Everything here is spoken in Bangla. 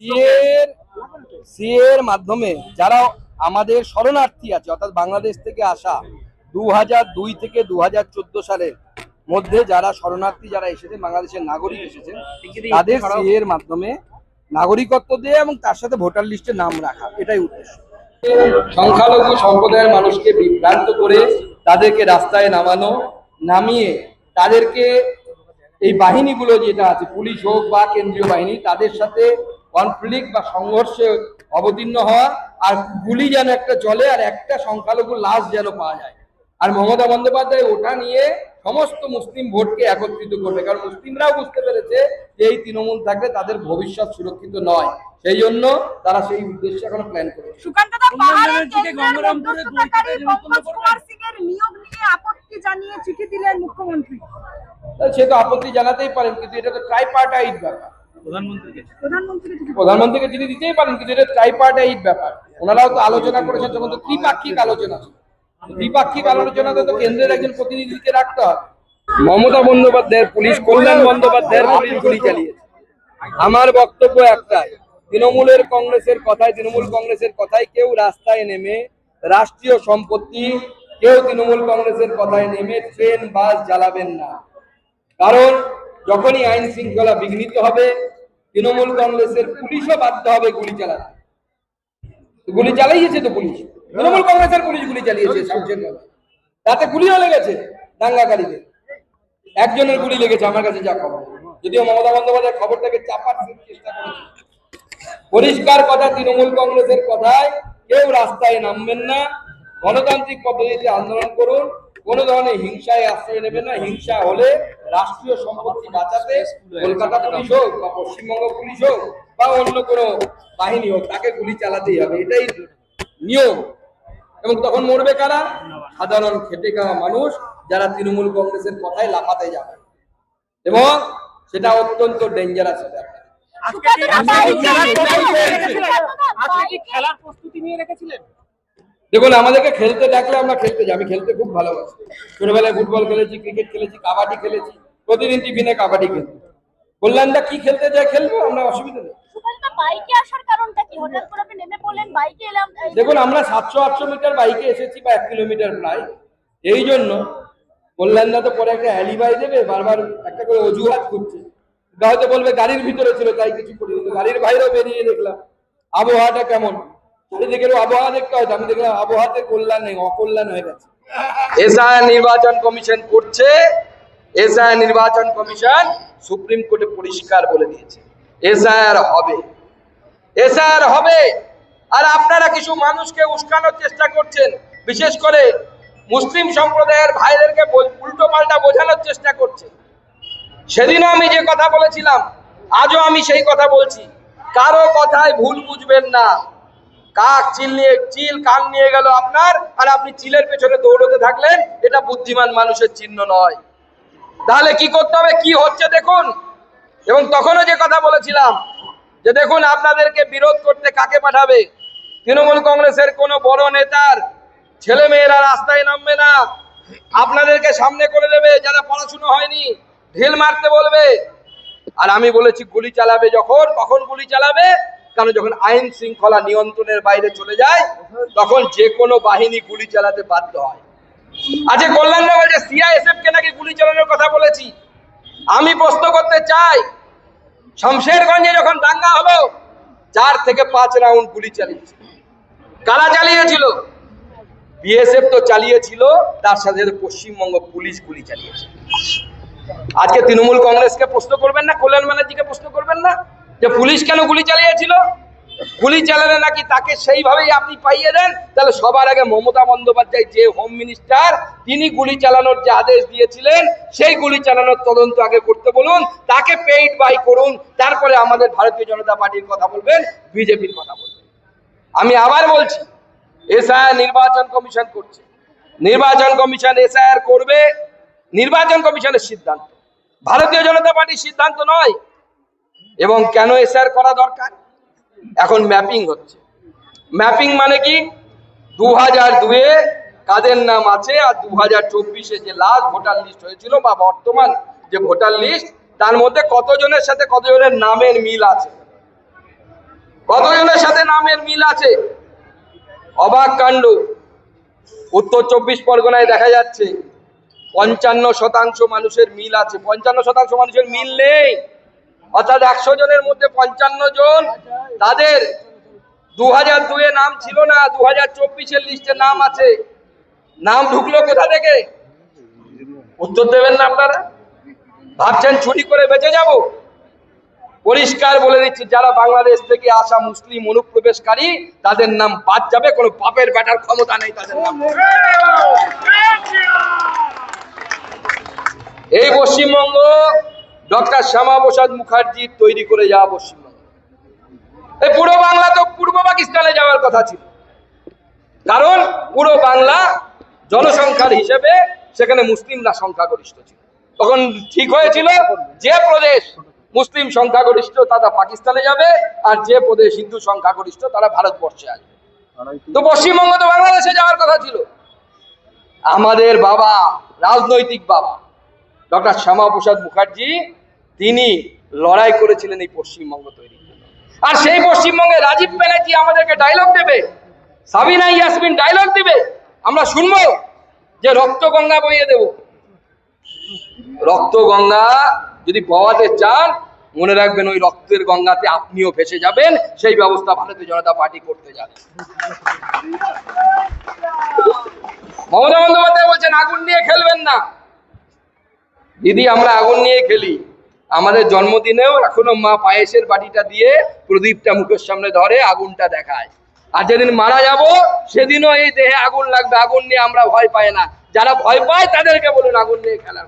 সিএর সিএর মাধ্যমে যারা আমাদের শরণার্থী আছে, অর্থাৎ বাংলাদেশ থেকে আসা দু দুই থেকে দুহাজার চোদ্দ সালের মধ্যে যারা শরণার্থী যারা এসেছেন, বাংলাদেশের নাগরিক এসেছেন, তাদের সিএর মাধ্যমে নাগরিকত্ব দিয়ে এবং তার সাথে ভোটার লিস্টে নাম রাখা, এটাই উদ্দেশ্য। সংখ্যালঘু সম্প্রদায়ের মানুষকে বিভ্রান্ত করে তাদেরকে রাস্তায় নামানো, নামিয়ে তাদেরকে এই বাহিনীগুলো যেটা আছে, পুলিশ হোক বা কেন্দ্রীয় বাহিনী, তাদের সাথে কনফ্লিক্ট বা সংঘর্ষে অবতীর্ণ হওয়া আর গুলি যেন একটা চলে আর একটা সংখ্যালঘু লাশ যেন পাওয়া যায়। আর মমতা বন্দ্যোপাধ্যায় ওটা নিয়ে সমস্ত মুসলিম ভোটকে একত্রিত করবে। কারণ মুসলিমরাও বুঝতে পেরেছে যে এই তৃণমূল থাকলে তাদের ভবিষ্যৎ সুরক্ষিত নয়। সেই জন্য তারা সেই উদ্দেশ্যে এখন প্ল্যান করে সুকান্তদা পাহাড়ে উন্নয়নের দিকে কেন্দ্রের গঙ্গারামপুরে মধ্যস্থতাকারী দুই থেকে পঙ্কজ কুমার সিং এর নিয়োগ নিয়ে আপত্তি জানিয়ে চিঠি দিলেন মুখ্যমন্ত্রী। সে তো আপত্তি জানাতেই পারেন কিন্তু এটা তো ট্রাইপার্টাইট ব্যাপার। প্রধানমন্ত্রীকে চিঠি। দিতেই পারেন কিন্তু এটা ট্রাইপার্টাইট ব্যাপার ওনারাও তো আলোচনা করেছেন তখন তো ত্রিপাক্ষিক আলোচনা আলোচনাতে তো কেন্দ্রের একজন প্রতিনিধিকে রাখতে হবে। মমতা বন্দ্যোপাধ্যায়ের পুলিশ কল্যাণ বন্দ্যোপাধ্যায়ের পুলিশ গুলি চালিয়েছে। আমার বক্তব্য একটাই তৃণমূলের কংগ্রেসের কথায় তৃণমূল কংগ্রেসের কথায় কেউ রাস্তায় নেমে রাষ্ট্রীয় সম্পত্তি কেউ তৃণমূল কংগ্রেসের কথায় নেমে ট্রেন বাস জ্বালাবেন না। কারণ যখনই আইন শৃঙ্খলা বিঘ্নিত হবে, তৃণমূল কংগ্রেসের পুলিশও বাধ্য হবে গুলি চালাতে। গুলি চালাইয়েছে তো পুলিশ। তৃণমূল কংগ্রেসের পুলিশ গুলি চালিয়েছে তাতে গুলিও লেগেছে দাঙ্গাকারীদের। একজনের গুলি লেগেছে, আমার কাছে যা খবর। যদিও মমতা বন্দ্যোপাধ্যায় খবরটাকে চাপার চেষ্টা করেছে। পরিষ্কার কথা, তৃণমূল কংগ্রেসের কথায় কেউ রাস্তায় নামবেন না। গণতান্ত্রিক পদ্ধতিতে আন্দোলন করুন। কোনো ধরনের হিংসায় আশ্রয় নেবে না। হিংসা হলে রাষ্ট্রীয় সম্পত্তি বাঁচাতে কলকাতা পুলিশ হোক বা পশ্চিমবঙ্গ পুলিশ হোক বা অন্য কোনো বাহিনী হোক তাকে গুলি চালাতেই হবে। এটাই নিয়ম। এবং তখন মরবে কারা? সাধারণ খেটে খাওয়া মানুষ যারা তৃণমূল কংগ্রেসের কথায় লাফাতে যাবে। এবং সেটা অত্যন্ত ডেঞ্জারাস ব্যাপার আজকে খেলার প্রস্তুতি নিয়ে রেখেছিলেন? দেখুন আমাদেরকে খেলতে ডাকলে আমরা খেলতে যাই আমি খেলতে খুব ভালোবাসি। ছোটবেলায় ফুটবল খেলেছি ক্রিকেট খেলেছি কাবাডি খেলেছি প্রতিদিন টিফিনে কাবাডি খেলছি কল্যাণদা কি খেলতে যায় খেলব? আমরা অসুবিধা নেই। দেখুন আমরা সাতশো আটশো মিটার বাইকে এসেছি বা এক কিলোমিটার প্রায়। এই জন্য কল্যাণদা তো পরে একটা অ্যালিবাই দেবে বারবার একটা করে অজুহাত করছে। হয়তো বলবে গাড়ির ভিতরে ছিল তাই কিছু করি গাড়ির বাইরেও বেরিয়ে দেখলাম। আবহাওয়াটা কেমন? চারিদিকের আবহাওয়া দেখতে হয় আমি দেখলাম আবহাওয়াতে কল্যাণ নেই, অকল্যাণ হয়ে গেছে। এসআই নির্বাচন কমিশন করছে, এসআই নির্বাচন কমিশন সুপ্রিম কোর্টে পরিষ্কার বলে দিয়েছে। এসআইআর হবে। এসআইআর হবে। আর আপনারা কিছু মানুষকে উস্কানোর চেষ্টা করছেন, বিশেষ করে মুসলিম সম্প্রদায়ের ভাইদেরকে উল্টো পাল্টা বোঝানোর চেষ্টা করছে সেদিনও আমি যে কথা বলেছিলাম, আজও আমি সেই কথা বলছি। কারও কথায় ভুল বুঝবেন না। কাক চিল নিয়ে চিল কান নিয়ে গেল আপনার, আর আপনি চিলের পেছনে দৌড়তে থাকলেন, এটা বুদ্ধিমান মানুষের চিহ্ন নয়। তাহলে কি করতে হবে? কি হচ্ছে দেখুন? এবং তখনও যে কথা বলেছিলাম, যে দেখুন আপনাদেরকে বিরোধ করতে কাকে পাঠাবে? তৃণমূল কংগ্রেসের কোনো বড় নেতার ছেলে মেয়েরা রাস্তায় নামবে না। আপনাদেরকে সামনে করে দেবে যারা পড়াশুনো হয়নি, ঢিল মারতে বলবে। আর আমি বলেছি, গুলি চালাবে যখন, কখন গুলি চালাবে? কারণ যখন আইন শৃঙ্খলা নিয়ন্ত্রণের বাইরে চলে যায়, তখন যে কোনো বাহিনী গুলি চালাতে বাধ্য হয়। আজকে কল্যাণরা বলছে সিআইএসএফ কে নাকি গুলি চালানোর কথা বলেছি, আমি প্রশ্ন করতে চাই, শমশেরগঞ্জে যখন দাঙ্গা হলো, চার থেকে পাঁচ রাউন্ড গুলি চালিয়েছে কারা চালিয়েছিল? বিএসএফ তো চালিয়েছিল, তার সাথে সাথে পশ্চিমবঙ্গ পুলিশ গুলি চালিয়েছে। আজকে তৃণমূল কংগ্রেসকে প্রশ্ন করবেন না কল্যাণ ব্যানার্জিকে প্রশ্ন করবেন না? যে পুলিশ কেন গুলি চালিয়েছিল? গুলি চালালে নাকি তাকে সেইভাবেই আপনি পাইয়ে দেন? তাহলে সবার আগে মমতা বন্দ্যোপাধ্যায় যে হোম মিনিস্টার, তিনি গুলি চালানোর যে আদেশ দিয়েছিলেন, সেই গুলি চালানোর তদন্ত আগে করতে বলুন, তাকে পেইড বাই করুন, তারপরে আমাদের ভারতীয় জনতা পার্টির কথা বলবেন, বিজেপির কথা বলবেন। আমি আবার বলছি, এসআইআর নির্বাচন কমিশন করছে। নির্বাচন কমিশন এসআইআর করবে, নির্বাচন কমিশনের সিদ্ধান্ত। ভারতীয় জনতা পার্টির সিদ্ধান্ত নয় এবং কেন এসআইআর করা দরকার? এখন ম্যাপিং হচ্ছে। ম্যাপিং মানে কি? দু হাজার দুয়ে কাদের নাম আছে আর দু হাজার চব্বিশে যে লাস্ট ভোটার লিস্ট হয়েছিল বা বর্তমান যে ভোটার লিস্ট তার মধ্যে কতজনের সাথে কতজনের নামের মিল আছে? কতজনের সাথে নামের মিল আছে? অবাক কাণ্ড। উত্তর চব্বিশ পরগনায় দেখা যাচ্ছে, পঞ্চান্ন শতাংশ মানুষের মিল আছে। পঞ্চান্ন শতাংশ মানুষের মিল নেই। অর্থাৎ একশো জনের মধ্যে পঞ্চান্ন জন, তাদের দু হাজার দুয়ে নাম ছিল না দু হাজার চব্বিশের লিস্টে নাম আছে। নাম ঢুকলো কোথা থেকে? উত্তর দেবেন না আপনারা? ভাবছেন চুরি করে বেঁচে যাব? পরিষ্কার বলে দিচ্ছি, যারা বাংলাদেশ থেকে আসা মুসলিম অনুপ্রবেশকারী, তাদের নাম বাদ যাবে, কোনো পাপের ব্যাটার ক্ষমতা নেই তাদের নাম। এই পশ্চিমবঙ্গ ডক্টর শ্যামা প্রসাদ মুখার্জি তৈরি করে যাওয়া পশ্চিমবঙ্গ। এই পুরো বাংলা তো পূর্ব পাকিস্তানে যাওয়ার কথা ছিল। কারণ পুরো বাংলা জনসংখ্যার হিসেবে সেখানে মুসলিমরা সংখ্যাগরিষ্ঠ ছিল। তখন ঠিক হয়েছিল যে প্রদেশ মুসলিম সংখ্যাগরিষ্ঠ তারা পাকিস্তানে যাবে আর যে প্রদেশ হিন্দু সংখ্যাগরিষ্ঠ তারা ভারতবর্ষে আসবে। তো পশ্চিমবঙ্গ তো বাংলাদেশে যাওয়ার কথা ছিল। আমাদের বাবা, রাজনৈতিক বাবা, ডক্টর শ্যামা প্রসাদ মুখার্জি তিনি লড়াই করেছিলেন এই পশ্চিমবঙ্গ তৈরি আর সেই পশ্চিমবঙ্গে রাজীব ব্যানার্জি আমাদেরকে ডায়লগ দেবে, সাবিনা ইয়াসমিন ডায়লগ দিবে। আমরা শুনব যে রক্ত গঙ্গা বইয়ে দেব। রক্ত গঙ্গা যদি বওয়াতে চান, মনে রাখবেন ওই রক্তের গঙ্গাতে আপনিও ভেসে যাবেন, সেই ব্যবস্থা ভারতীয় জনতা পার্টি করতে যাবে। মমতা বন্দ্যোপাধ্যায় বলছেন, আগুন নিয়ে খেলবেন না। দিদি, আমরা আগুন নিয়ে খেলি। আমাদের জন্মদিনেও এখনও মা পায়েসের বাটিটা দিয়ে প্রদীপটা মুখের সামনে ধরে আগুনটা দেখায়। আর যেদিন মারা যাব, সেদিনও এই দেহে আগুন লাগবে। আগুন নিয়ে আমরা ভয় পাই না। যারা ভয় পায়, তাদেরকে বলুন আগুন নিয়ে খেলার